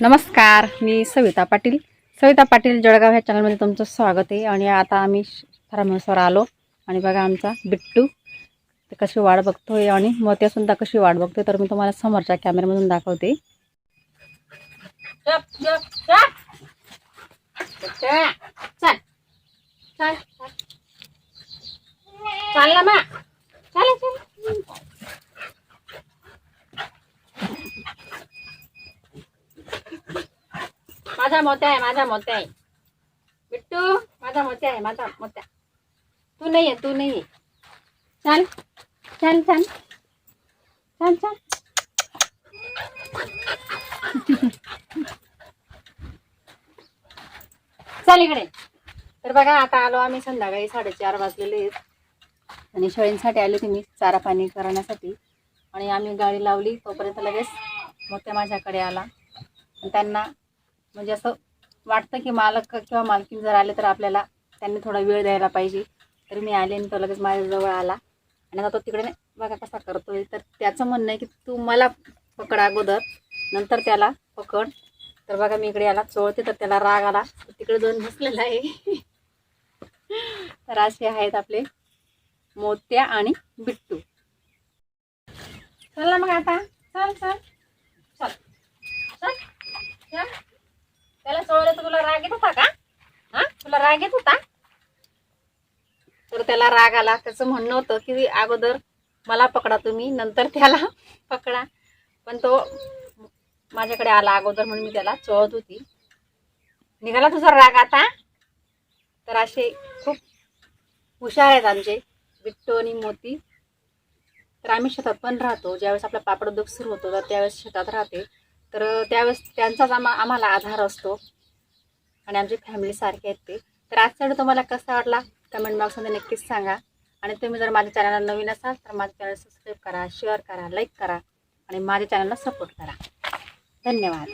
नमस्कार मी सविता पाटील. सविता पाटील जळगाव ह्या चॅनलमध्ये तुमचं स्वागत आहे. आणि आता आम्ही फार्म आलो. आणि बघा आमचा बिट्टू ते कशी वाढ बघतोय आणि मोत्यासुद्धा कशी वाढ बघतोय तर मी तुम्हाला समोरच्या कॅमेऱ्यामधून दाखवते. चाल ना मा चाल चाल माझा मोत्या आहे माझा मोत्या आहे. बिट्टू माझा मोत्या आहे माझा मोत्या. तू नाही आहे तू नाही आहे चाल चाल चाल चाल चाल चाल इकडे. तर बघा आता आलो आम्ही संध्याकाळी साडेचार वाजलेले आहेत. आणि शेळींसाठी आले तुम्ही चारा पाणी करण्यासाठी. आणि आम्ही गाडी लावली तोपर्यंत लगेच मोत्या माझ्याकडे आला. आणि त्यांना म्हणजे असं वाटतं की मालक किंवा मालकीन जर आले तर आपल्याला त्यांनी थोडा वेळ द्यायला पाहिजे. तर मी आले आणि तो लगेच माझ्याजवळ आला. आणि आता तो तिकडे नाही. बघा कसा करतोय. तर त्याचं म्हणणं आहे की तू मला पकड अगोदर. नंतर त्याला पकड. तर बघा मी इकडे याला चोळते तर त्याला राग आला. तिकडे जाऊन बसलेला आहे. तर असे आहेत आपले मोत्या आणि बिट्टू. चला मग आता. चल चल चल चल. त्याला चोळलं तर तुला राग येत होता का? हा? तुला राग येत होता? तर त्याला राग आला. त्याचं म्हणणं होतं की अगोदर मला पकडा तुम्ही नंतर त्याला पकडा. पण तो माझ्याकडे आला अगोदर म्हणून मी त्याला चोळत होती. निघाला तुझा राग आता? तर असे खूप हुशार आहेत आमचे बिट्टू आणि मोती. तर आम्ही शेतात पण राहतो. ज्यावेळेस आपला पापड उद्योग सुरू होतो तर त्यावेळेस शेतात राहते. तर त्यावेळेस त्यांचाच आम्हा आम्हाला आधार असतो. आणि आमची फॅमिलीसारखी आहेत ते. तर आजचा व्हिडिओ तुम्हाला कसा वाटला? कमेंट बॉक्समध्ये नक्कीच सांगा. आणि तुम्ही जर माझ्या चॅनलला नवीन असाल तर माझ्या चॅनल सबस्क्राईब करा शेअर करा लाईक करा आणि माझ्या चॅनलला सपोर्ट करा. धन्यवाद.